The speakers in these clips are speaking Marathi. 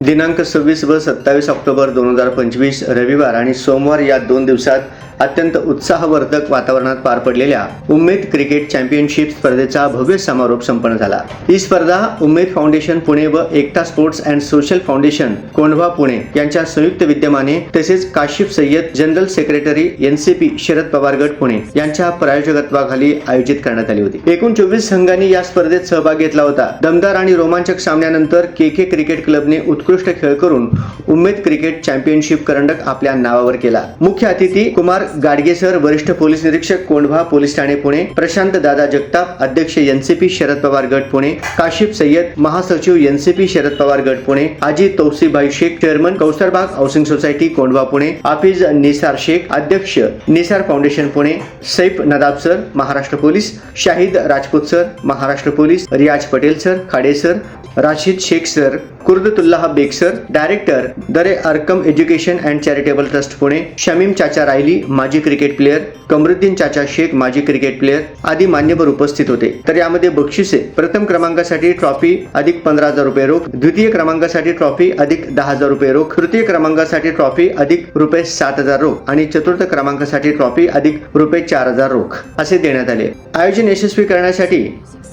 दिनांक सव्वीस व सत्तावीस ऑक्टोबर दोन हजार पंचवीस रविवार आणि सोमवार या दोन दिवसात अत्यंत उत्साहवर्धक वातावरणात पार पडलेल्या उमेद क्रिकेट चॅम्पियनशिप स्पर्धेचा भव्य समारोप संपन्न झाला. ही स्पर्धा उमेद फाउंडेशन पुणे व Ekta sports and social foundation Kondhwa Pune यांच्या संयुक्त विद्यमाने तसेच Kashif Syed general secretary NCP Sharad Pawar गट पुणे यांच्या प्रायोजकत्वाखाली आयोजित करण्यात आली होती. एकूण चोवीस संघांनी या स्पर्धेत सहभाग घेतला होता. दमदार आणि रोमांचक सामन्यानंतर के के क्रिकेट क्लबने उत्कृष्ट खेळ करून उमेद क्रिकेट चॅम्पियनशिप करंडक आपल्या नावावर केला. मुख्य अतिथी कुमार गाडगेसर वरिष्ठ पोलीस निरीक्षक कोंढवा पोलीस ठाणे पुणे. प्रशांत दादा जगताप अध्यक्ष एनसीपी शरद पवार गट पुणे. काशिफ सय्यद महासचिव एनसीपी शरद पवार गट पुणे. आजी Tausibhai Shaikh chairman Kausarbag housing society Kondhwa Pune. Hafiz Nisar Shaikh अध्यक्ष Nisar foundation Pune. Saif Nadab sir Maharashtra police. Shahid Rajput sir Maharashtra police. Riyaz Patel sir Khade sir. Rashid Shaikh sir Kudratullah Baig director Dar-e Arqam education and charitable trust Pune Shamim चाचा रायली माजी क्रिकेट प्लेअर कमरुद्दीन चाचा शेख माजी क्रिकेट प्लेअर आदी मान्यवर उपस्थित होते. तर यामध्ये बक्षिसे प्रथम क्रमांकासाठी ट्रॉफी अधिक पंधरा हजार रुपये रोख द्वितीय क्रमांकासाठी ट्रॉफी अधिक दहा हजार रुपये रोख तृतीय क्रमांकासाठी ट्रॉफी अधिक रुपये सात हजार रोख आणि चतुर्थ क्रमांकासाठी ट्रॉफी अधिक रुपये चार हजार रोख असे देण्यात आले. आयोजन यशस्वी करण्यासाठी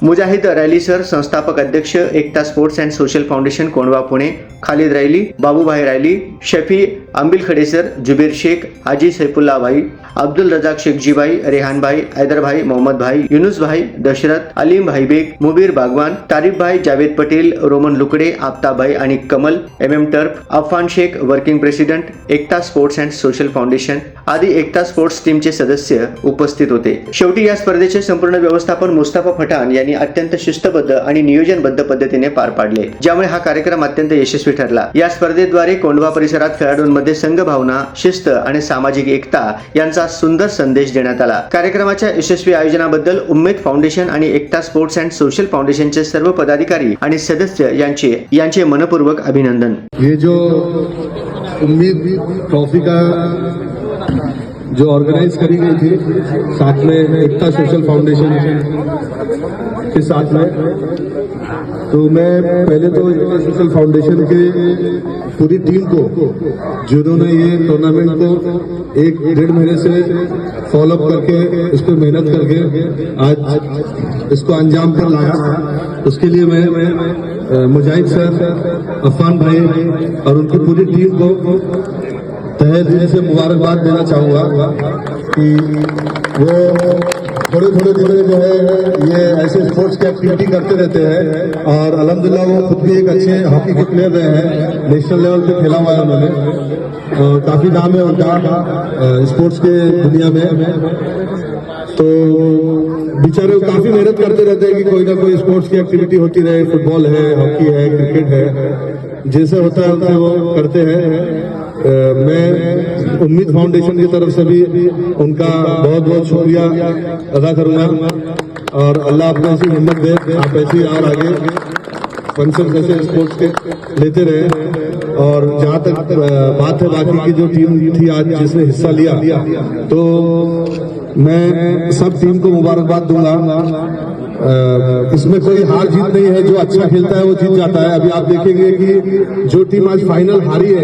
मुजाहिद रॅली सर संस्थापक अध्यक्ष Ekta sports and social foundation कोण कोंडवा पुणे. खालिद राहिली बाबूभाई राहिली शफी आंबिल खडेसर जुबेर शेख हाजी सैफुल्ला भाई अब्दुल रजाक शेखजीबाई रेहान भाई हैदरभाई मोहम्मद भाई युनुस भाई दशरथ अलीम भाई बेग मुबीर बागवान तारीफभाई जावेद पटेल रोमन लुकडे आफ्ताब भाई आणि Kamal M M turf Afan Shaikh working president Ekta sports and social foundation आदी एकता स्पोर्ट्स टीमचे सदस्य उपस्थित होते. शेवटी या स्पर्धेचे संपूर्ण व्यवस्थापन मुस्ताफा पठाण यांनी अत्यंत शिस्तबद्ध आणि नियोजनबद्ध पद्धतीने पार पाडले ज्यामुळे हा कार्यक्रम अत्यंत यशस्वी ठरला. या स्पर्धेद्वारे कोंढवा परिसरात खेळाडूंमध्ये संघभावना शिस्त आणि सामाजिक एकता यांचा सुंदर संदेश देण्यात आला. कार्यक्रमाच्या यशस्वी आयोजनाबद्दल उम्मेद फाउंडेशन आणि एकता स्पोर्ट्स अँड सोशल फाउंडेशनचे सर्व पदाधिकारी आणि सदस्य यांचे यांचे मनपूर्वक अभिनंदन. हे जो उम्मीद ट्रॉफी का جو آرگنائز کری گئی تھی، ساتھ میں ایکتا سوشل فاؤنڈیشن کے ساتھ میں۔ تو میں پہلے تو ایکتا سوشل فاؤنڈیشن کے پوری ٹیم کو، جنہوں نے یہ ٹورنامنٹ کو ایک ڈیڑھ مہینے سے فالو اپ کر کے اس پہ محنت کر کے آج اس کو انجام پر لایا۔ اس کے لیے میں، مجاہد سر، عفان بھائی اور ان کی پوری ٹیم کو تہ دل سے مبارکباد دینا چاہوں گا کہ وہ تھوڑے تھوڑے دن میں جو ہے یہ ایسے اسپورٹس کی ایکٹیویٹی کرتے رہتے ہیں اور الحمدللہ وہ خود بھی ایک اچھے ہاکی کے پلیئر رہے ہیں، نیشنل لیول پہ کھیلا ہوا ہے انہوں نے۔ کافی نام ہے ان کا اسپورٹس کے دنیا میں۔ تو بیچارے وہ کافی محنت کرتے رہتے ہیں کہ کوئی نہ کوئی اسپورٹس کی ایکٹیویٹی ہوتی رہے۔ فٹ بال ہے، ہاکی ہے، کرکٹ ہے۔ جیسے ہوتا ہے وہ کرتے ہیں۔ میں امید فاؤنڈیشن کی طرف سے بھی ان کا بہت بہت شکریہ ادا کروں گا۔ اور اللہ آپ کو ایسی ہمت دے، آپ ایسی اور آگے۔ فنکشن جیسے اسپورٹس کے لیتے رہے اور جہاں تک بات ہے باقی کی جو ٹیم تھی آج جس نے حصہ لیا، تو میں سب ٹیم کو مبارکباد دوں گا۔ اس میں کوئی ہار جیت نہیں ہے، جو اچھا کھیلتا ہے وہ جیت جاتا ہے۔ ابھی آپ دیکھیں گے کہ جو ٹیم آج فائنل ہاری ہے،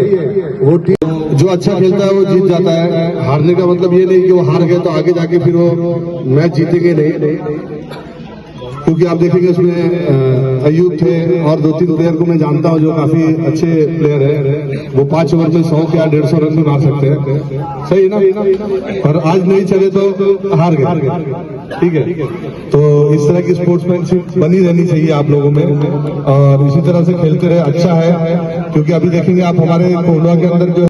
وہ ٹیم جو اچھا کھیلتا ہے وہ جیت جاتا ہے۔ ہارنے کا مطلب یہ نہیں کہ وہ ہار گئے تو آگے جا کے پھر وہ میچ جیتیں گے نہیں۔ کیونکہ آپ دیکھیں گے اس میں ایوب تھے اور دو تین پلیئر کو میں جانتا ہوں جو کافی اچھے پلیئر ہیں۔ وہ پانچ اوور میں سو یا ڈیڑھ سو رن بھی مار سکتے ہیں۔ صحیح نا؟ اور آج نہیں چلے تو ہار گئے۔ ٹھیک ہے؟ تو اس طرح کی اسپورٹس مین شپ بنی رہنی چاہیے آپ لوگوں میں۔ اور اسی طرح سے کھیلتے رہے۔ اچھا ہے، کیونکہ ابھی دیکھیں گے آپ ہمارے کوہلوا کے اندر جو